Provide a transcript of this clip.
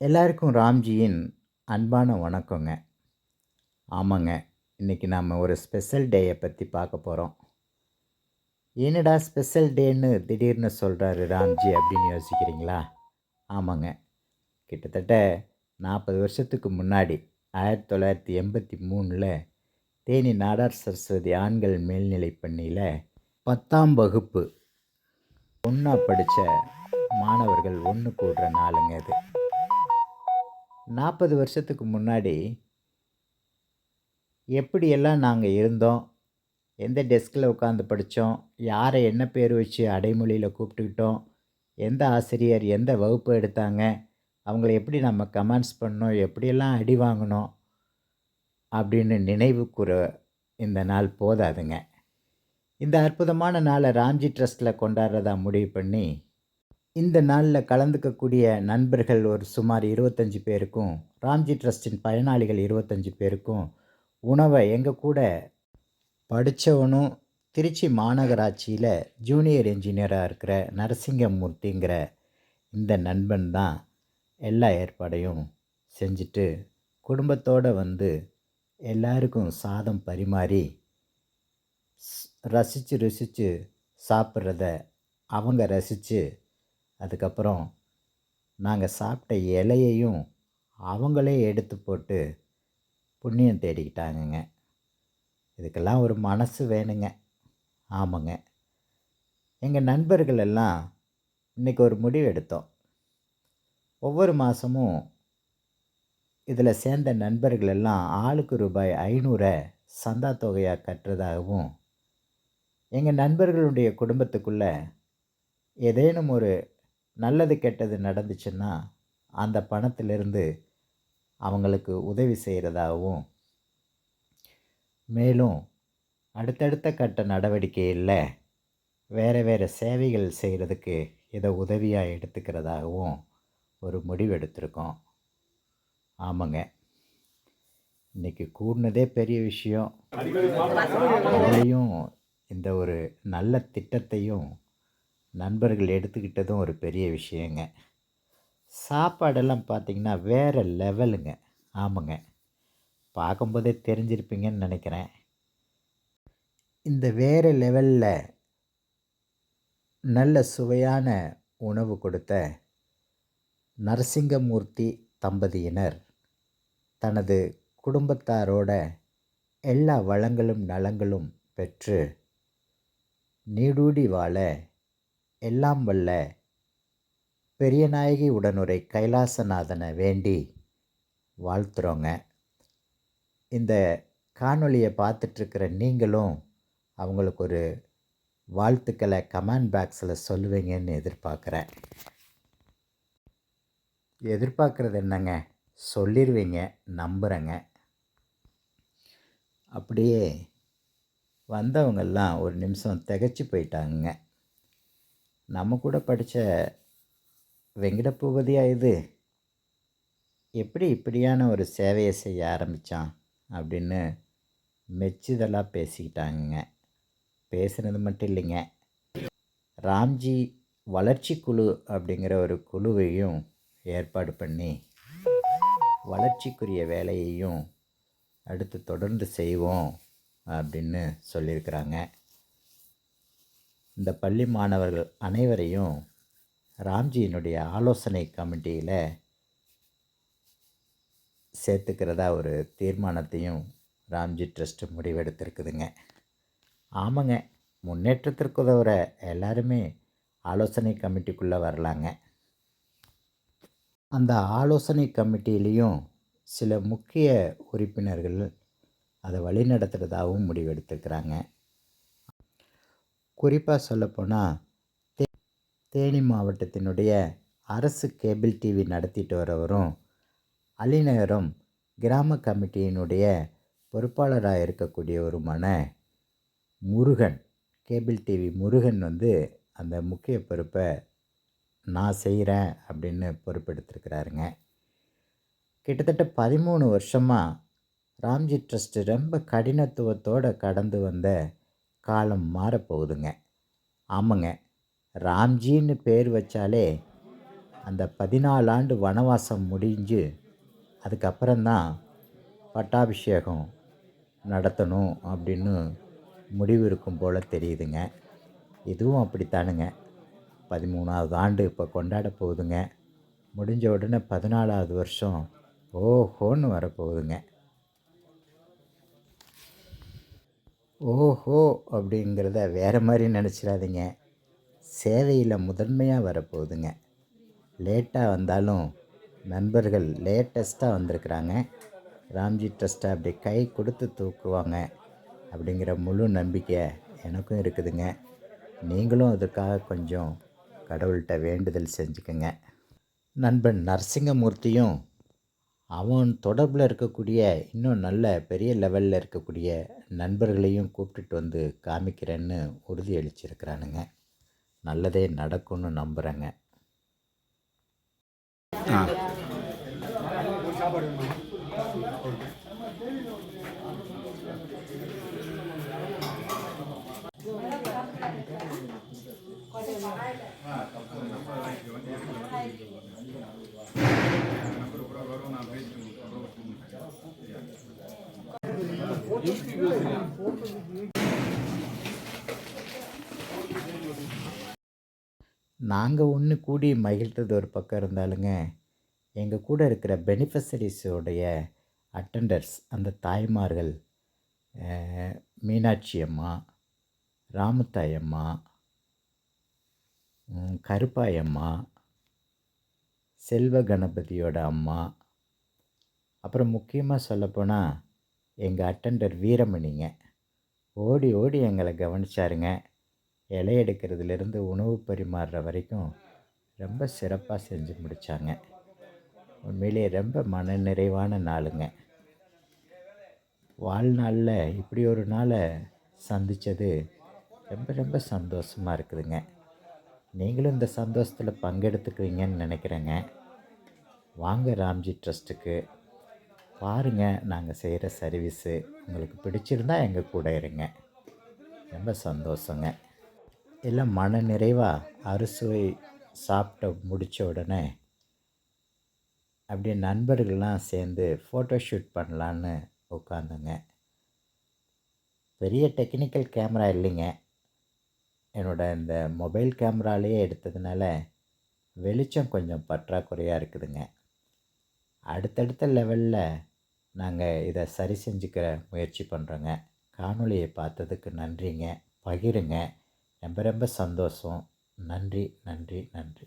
எல்லாருக்கும் ராம்ஜியின் அன்பான வணக்கங்க. ஆமாங்க இன்றைக்கி நாம் ஒரு ஸ்பெஷல் டேயை பற்றி பார்க்க போகிறோம் என்னடா ஸ்பெஷல் டேன்னு திடீர்னு சொல்கிறாரு ராம்ஜி அப்படின்னு யோசிக்கிறீங்களா? ஆமாங்க கிட்டத்தட்ட நாற்பது வருஷத்துக்கு முன்னாடி ஆயிரத்தி தொள்ளாயிரத்தி எண்பத்தி மூணில் தேனி நாடார் சரஸ்வதி ஆண்கள் மேல்நிலை பள்ளியில் பத்தாம் வகுப்பு ஒன்றா படித்த மாணவர்கள் ஒன்று கூடுற நாளுங்க அது. நாற்பது வருஷத்துக்கு முன்னாடி எப்படியெல்லாம் நாங்கள் இருந்தோம் எந்த டெஸ்கில் உட்காந்து படித்தோம் யாரை என்ன பேர் வச்சு அடைமொழியில் கூப்பிட்டுக்கிட்டோம் எந்த ஆசிரியர் எந்த வகுப்பு எடுத்தாங்க அவங்கள எப்படி நம்ம கமெண்ட்ஸ் பண்ணோம் எப்படியெல்லாம் அடி வாங்கினோம் அப்படின்னு நினைவு கூற இந்த நாள் போதாதுங்க. இந்த அற்புதமான நாளை ராம்ஜி ட்ரஸ்ட்டில் கொண்டாடுறதா முடிவு பண்ணி இந்த நாளில் கலந்துக்கக்கூடிய நண்பர்கள் ஒரு சுமார் இருபத்தஞ்சி பேருக்கும் ராம்ஜி ட்ரஸ்டின் பயனாளிகள் இருபத்தஞ்சி பேருக்கும் உணவை எங்கள் கூட படித்தவனும் திருச்சி மாநகராட்சியில் ஜூனியர் என்ஜினியராக இருக்கிற நரசிங்கமூர்த்திங்கிற இந்த நண்பன் தான் எல்லா ஏற்பாடையும் செஞ்சுட்டு குடும்பத்தோடு வந்து எல்லாருக்கும் சாதம் பரிமாறி ரசித்து ருசித்து சாப்பிட்றத அவங்க ரசித்து அதுக்கப்புறம் நாங்கள் சாப்பிட்ட இலையையும் அவங்களே எடுத்து போட்டு புண்ணியம் தேடிக்கிட்டாங்கங்க. இதுக்கெல்லாம் ஒரு மனசு வேணுங்க. ஆமாங்க. எங்கள் நண்பர்கள் எல்லாம் இன்றைக்கி ஒரு முடிவு எடுத்தோம். ஒவ்வொரு மாதமும் இதில் சேர்ந்த நண்பர்கள் எல்லாம் ஆளுக்கு ரூபாய் ஐநூறை சந்தா தொகையாக கட்டுறதாகவும் எங்கள் நண்பர்களுடைய குடும்பத்துக்குள்ளே ஏதேனும் ஒரு நல்லது கெட்டது நடந்துச்சுன்னா அந்த பணத்திலிருந்து அவங்களுக்கு உதவி செய்கிறதாகவும் மேலும் அடுத்தடுத்த கட்ட நடவடிக்கையில் வேறு வேறு சேவைகள் செய்கிறதுக்கு இதை உதவியாக எடுத்துக்கிறதாகவும் ஒரு முடிவு எடுத்திருக்கோம். ஆமாங்க. இன்றைக்கி கூடினதே பெரிய விஷயம். அதுலேயும் இந்த ஒரு நல்ல திட்டத்தையும் நண்பர்கள் எடுத்துக்கிட்டதும் ஒரு பெரிய விஷயங்க. சாப்பாடெல்லாம் பார்த்திங்கன்னா வேறு லெவலுங்க. ஆமாங்க. பார்க்கும்போதே தெரிஞ்சிருப்பீங்கன்னு நினைக்கிறேன். இந்த வேறு லெவலில் நல்ல சுவையான உணவு கொடுத்த நரசிங்கமூர்த்தி தம்பதியினர் தனது குடும்பத்தாரோட எல்லா வளங்களும் நலங்களும் பெற்று நீடூடி வாழ எல்லாம் வல்ல. பெரியநாயகி உடனுரை கைலாசநாதனை வேண்டி வாழ்த்துறோங்க. இந்த காணொளியை பார்த்துட்ருக்கிற நீங்களும் அவங்களுக்கு ஒரு வாழ்த்துக்களை கமெண்ட் பாக்ஸில் சொல்லுவீங்கன்னு எதிர்பார்க்குறேன் எதிர்பார்க்குறது என்னங்க? சொல்லிடுவீங்க நம்புகிறேங்க அப்படியே வந்தவங்கெல்லாம் ஒரு நிமிஷம் திகச்சு போயிட்டாங்க நம்ம கூட படித்த வெங்கடபூபதியா இது? எப்படி இப்படியான ஒரு சேவையை செய்ய ஆரம்பித்தான் அப்படின்னு மெச்சுதலாக பேசிக்கிட்டாங்க பேசுனது மட்டும் இல்லைங்க. ராம்ஜி வளர்ச்சி குழு அப்படிங்கிற ஒரு குழுவையும் ஏற்பாடு பண்ணி வளர்ச்சிக்குரிய வேலையையும் அடுத்து தொடர்ந்து செய்வோம் அப்படின்னு சொல்லியிருக்கிறாங்க. இந்த பள்ளி மாணவர்கள் அனைவரையும் ராம்ஜியினுடைய ஆலோசனை கமிட்டியில் சேர்த்துக்கிறதா ஒரு தீர்மானத்தையும் ராம்ஜி ட்ரஸ்ட்டு முடிவெடுத்திருக்குதுங்க. ஆமாங்க முன்னேற்றத்திற்கு உதவுற எல்லாருமே ஆலோசனை கமிட்டிக்குள்ளே வரலாங்க. அந்த ஆலோசனை கமிட்டியிலையும் சில முக்கிய உறுப்பினர்கள் அதை வழிநடத்துகிறதாகவும் முடிவெடுத்திருக்கிறாங்க. குறிப்பாக சொல்லப்போனால் தே தேனி மாவட்டத்தினுடைய அரசு கேபிள் டிவி நடத்திட்டு வரவரும் அலிநகரம் கிராம கமிட்டியினுடைய பொறுப்பாளராக இருக்கக்கூடியவருமான முருகன் கேபிள் டிவி முருகன் வந்து அந்த முக்கிய பொறுப்பை நான் செய்கிறேன் அப்படின்னு பொறுப்பெடுத்திருக்கிறாருங்க. கிட்டத்தட்ட பதிமூணு வருஷமாக ராம்ஜி ட்ரஸ்ட்டு ரொம்ப கடினத்துவத்தோடு கடந்து வந்த காலம் மாறப்போகுதுங்க. ஆமாங்க. ராம்ஜின்னு பேர் வச்சாலே அந்த பதினாலு ஆண்டு வனவாசம் முடிஞ்சு அதுக்கப்புறம்தான் பட்டாபிஷேகம் நடத்தணும் அப்படின்னு முடிவு இருக்கும் போல் தெரியுதுங்க. இதுவும் அப்படித்தானுங்க. பதிமூணாவது ஆண்டு இப்போ கொண்டாட போகுதுங்க. முடிஞ்ச உடனே பதினாலாவது வருஷம் ஓஹோன்னு வரப்போகுதுங்க. ஓஹோ அப்படிங்கிறத வேறு மாதிரி நினச்சிடாதீங்க. சேவையில் முதன்மையாக வரப்போகுதுங்க. லேட்டாக வந்தாலும் நண்பர்கள் லேட்டஸ்ட்டாக வந்திருக்கிறாங்க. ராம்ஜி ட்ரஸ்ட்டை அப்படி கை கொடுத்து தூக்குவாங்க அப்படிங்கிற முழு நம்பிக்கை எனக்கும் இருக்குதுங்க. நீங்களும் அதுக்காக கொஞ்சம் கடவுள்கிட்ட வேண்டுதல் செஞ்சுக்கோங்க. நண்பன் நரசிங்கமூர்த்தியும் அவன் தொடர்பில் இருக்கக்கூடிய இன்னும் நல்ல பெரிய லெவலில் இருக்கக்கூடிய நண்பர்களையும் கூப்பிட்டுட்டு வந்து காமிக்கிறேன்னு உறுதி அளிச்சிருக்கிறானுங்க நல்லதே நடக்கும்னு நம்புகிறேங்க ஆ. நாங்கள் ஒன்று கூடி மகிழ்ந்தது ஒரு பக்கம் இருந்தாலுங்க எங்கள் கூட இருக்கிற பெனிஃபிஷரிஸோடைய அட்டண்டர்ஸ் அந்த தாய்மார்கள் மீனாட்சி அம்மா ராமத்தாய் அம்மா கருப்பாயம்மா செல்வ கணபதியோட அம்மா அப்புறம் முக்கியமாக சொல்லப்போனால் எங்கள் அட்டண்டர் வீரமணிங்க. ஓடி ஓடி எங்களை கவனிச்சாருங்க. இலை எடுக்கிறதுலேருந்து உணவு பரிமாறுற வரைக்கும் ரொம்ப சிறப்பாக செஞ்சு முடித்தாங்க உண்மையிலேயே ரொம்ப மன நிறைவான நாளுங்க. வாழ்நாளில் இப்படி ஒரு நாளை சந்தித்தது ரொம்ப ரொம்ப சந்தோஷமாக இருக்குதுங்க. நீங்களும் இந்த சந்தோஷத்தில் பங்கெடுத்துக்குவீங்கன்னு நினைக்கிறேங்க. வாங்க ராம்ஜி ட்ரஸ்ட்டுக்கு பாருங்கள் நாங்கள் செய்கிற சர்வீஸு உங்களுக்கு பிடிச்சிருந்தா எங்கள் கூட இருங்க. ரொம்ப சந்தோஷங்க. எல்லாம் மன நிறைவாக அறுசுவை சாப்பிட்ட முடித்த உடனே அப்படியே நண்பர்கள்லாம் சேர்ந்து ஃபோட்டோ ஷூட் பண்ணலான்னு உட்காந்தோங்க பெரிய டெக்னிக்கல் கேமரா இல்லைங்க. என்னோட இந்த மொபைல் கேமராலேயே எடுத்ததுனால வெளிச்சம் கொஞ்சம் பற்றாக்குறையாக இருக்குதுங்க. அடுத்தடுத்த லெவலில் நாங்கள் இதை சரி செஞ்சுக்கிற முயற்சி பண்ணுறோங்க காணொளியை பார்த்ததுக்கு நன்றிங்க. பகிருங்க. ரொம்ப ரொம்ப சந்தோஷம். நன்றி நன்றி நன்றி.